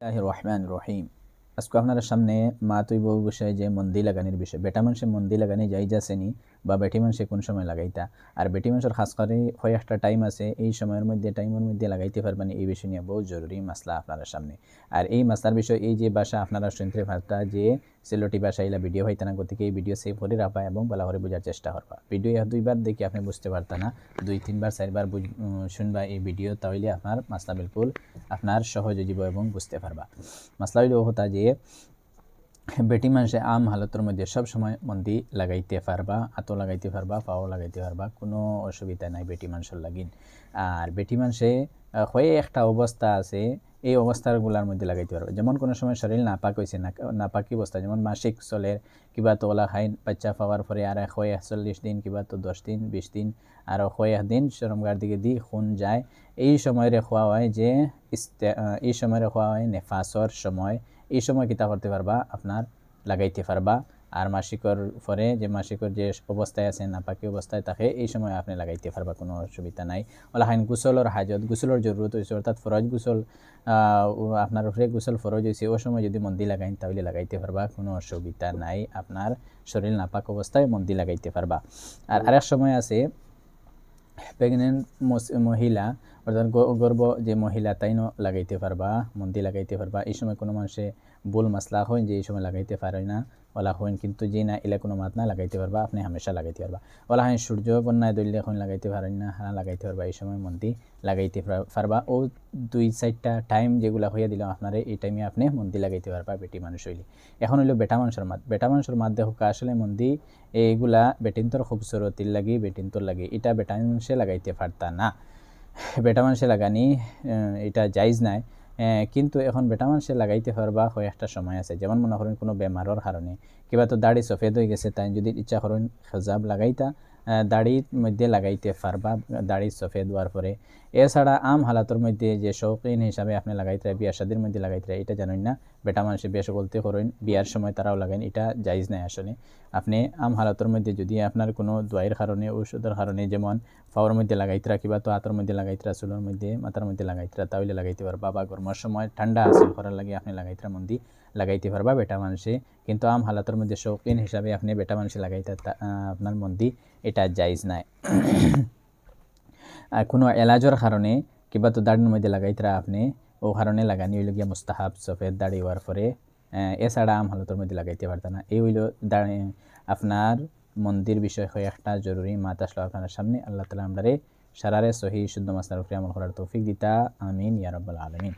বিসমিল্লাহির রহমান রহিম। আজকে আপনার সামনে মা তুই বউ বিষয়ে যে মন্দির লাগানির বিষয়, বেটা মানুষের মন্দির লাগানি যাই যাচ্ছেনি বা বেটি মানুষে কোন সময় লাগাইতা? আর বেটি মানুষের খাস করে হয় একটা টাইম আছে, এই সময়ের মধ্যে টাইমের মধ্যে লাগাইতে পারবেন, এই বিষয় নিয়ে বহু জরুরি মাসলা আপনার সামনে। আর এই মাসলার বিষয়, এই যে ভাষা আপনারা শুনতে পারতা যে সিলোটি ভাষা এলা ভিডিও হইতে না, গতিকে এই ভিডিও সেভ করে রাখা এবং ভালো করে বোঝার চেষ্টা করবা। ভিডিও দুইবার দেখি আপনি বুঝতে পারতা না, দুই, তিনবার, চারবার শুনবা এই ভিডিও তাহলে আপনার মাসলা বিলকুল আপনার সহজ জীব এবং বুঝতে পারবা। মাসলা হইল হতা যে বেটি মানুষে আম হালতের মধ্যে সব সময় মন্দি লাগাইতে পারবা, হাতও লাগাইতে পারবা, পাও লাগাইতে পারবা, কোনো অসুবিধা নাই বেটি মানুষের লাগিন। আর বেটি মানুষে হয়ে একটা অবস্থা আছে এই অবস্থাগুলোর মধ্যে লাগাইতে পারবে। যেমন কোনো সময় শরীর নাপাক হয়েছে নাপাকি অবস্থা, যেমন মাসিক চলে কিবা তো ওলা খাই বাচ্চা পাওয়ার পরে আর এক হয় একচল্লিশ দিন, কিবা তো দশ দিন, বিশ দিন, আর হয় দিন শ্রমগার দিকে দি খুন যায়। এই সময়ের খোয়া হয় যে এই সময়ের খোয়া হয় নেফাসর সময়। এই সময় কিতা করতে পারবা, আপনার লাগাইতে পারবা। আর মাসিকর পরে যে মাসিকর যে অবস্থায় আছে নাপাকি অবস্থায় থাকে এই সময় আপনি লাগাইতে পারবা, কোনো অসুবিধা নাই। ওলা হাইন গুসলর হাজত গুসলর জরুরত হয়েছে অর্থাৎ ফরজ গুসল আপনার উপরে গুসল ফরজ হয়েছে ওই সময় যদি মন্দি লাগাইন, তাহলে লাগাইতে পারবা, কোনো অসুবিধা নাই। আপনার শরীর নাপাক অবস্থায় মন্দি লাগাইতে পারবা। আর আরেক সময় আছে, প্রেগনেন্ট মহিলা অর্থাৎ গর্ব যে মহিলা তাইনও লাগাইতে পারবা মন্দি লাগাইতে পারবা এই সময় কোনো মানুষে ভুল মাসলা হয় যে এই সময় লাগাইতে পারে না ওলা হইন কিন্তু যে না এলা কোনো মাত না লাগাইতে পারবা আপনি হামেশা লাগাইতে পারবা ওলা হয় সূর্য বন্যায় দলিল এখন লাগাইতে পারেন না হারা লাগাইতে পারবা এই সময় মন্দি লাগাইতে পারবা ও দুই চারটা টাইম যেগুলা হইয়া দিলাম আপনারে এই টাইমে আপনি মন্দি লাগাইতে পারবা বেটি মানুষ হইলে এখন হইল বেটা মানুষের মাত বেটা মানুষের মাত দেখো আসলে মন্দি এইগুলা বেটিন্তর খুবসুরতির লাগি বেটিন্তর লাগি এটা বেটা মানুষে লাগাইতে পারতা না বেটা মানুষে লাগানি এটা জাইজ নাই। কিন্তু এখন বেটা মানুষে লাগাইতে পারবা হয় একটা সময় আছে। যেমন মনে করেন কোনো বেমারের কারণে কিবা তো দাড়ি সফেদ হয়ে গেছে, তাই যদি ইচ্ছা করেন হেজাব লাগাইতা দাড়ির মধ্যে লাগাইতে পারবা, দাড়ি সফেদ হওয়ার পরে। এছাড়া আম হালাতর মধ্যে যে শৌখিন হিসাবে আপনি লাগাইতে বিয়ার শাদির মধ্যে লাগাইতে এটা জানেন না। বেটা মানুষের বেশ বলতে করেন, বিয়ার সময় তারাও লাগাইন এটা জাইজ নাই আসলে। আপনি আম হালাতর মধ্যে যদি আপনার কোনো দোয়াইয়ের কারণে, ঔষধের কারণে যেমন ফাওয়ার মধ্যে লাগাইতরা কিবা তো হাতের মধ্যে লাগাইতরা চুলোর মধ্যে, মাথার মধ্যে লাগাইতরা তাহলে লাগাইতে পারবা। বা গরমের সময় ঠান্ডা হাসিল করার লাগে আপনি লাগাইতরা মন্দি লাগাইতে পারবা বেটা মানুষে। কিন্তু আম হালাতের মধ্যে শৌখিন হিসাবে আপনি বেটা মানুষে লাগাইতে আপনার মন্দি, এটা জাইজ নাই। আর কোনো এলাজর কারণে কিবা তো দাড়ির মধ্যে লাগাইতরা আপনি, ও কারণে লাগানি হইল গিয়া মুস্তাহাব সফেদ দাড়ি হওয়ার পরে এছাড়া আম হালতের মধ্যে লাগাইতে পারতাম না। এই হইল আপনার মন্দির বিষয় হয়ে একটা জরুরি মাত আসলো আপনার সামনে। আল্লাহ তালা আমরা সারারে সহি, শুদ্ধ মাসলার উপরে আমল করার তৌফিক দিতা। আমিন ইয়ারব্বাল আলমিন।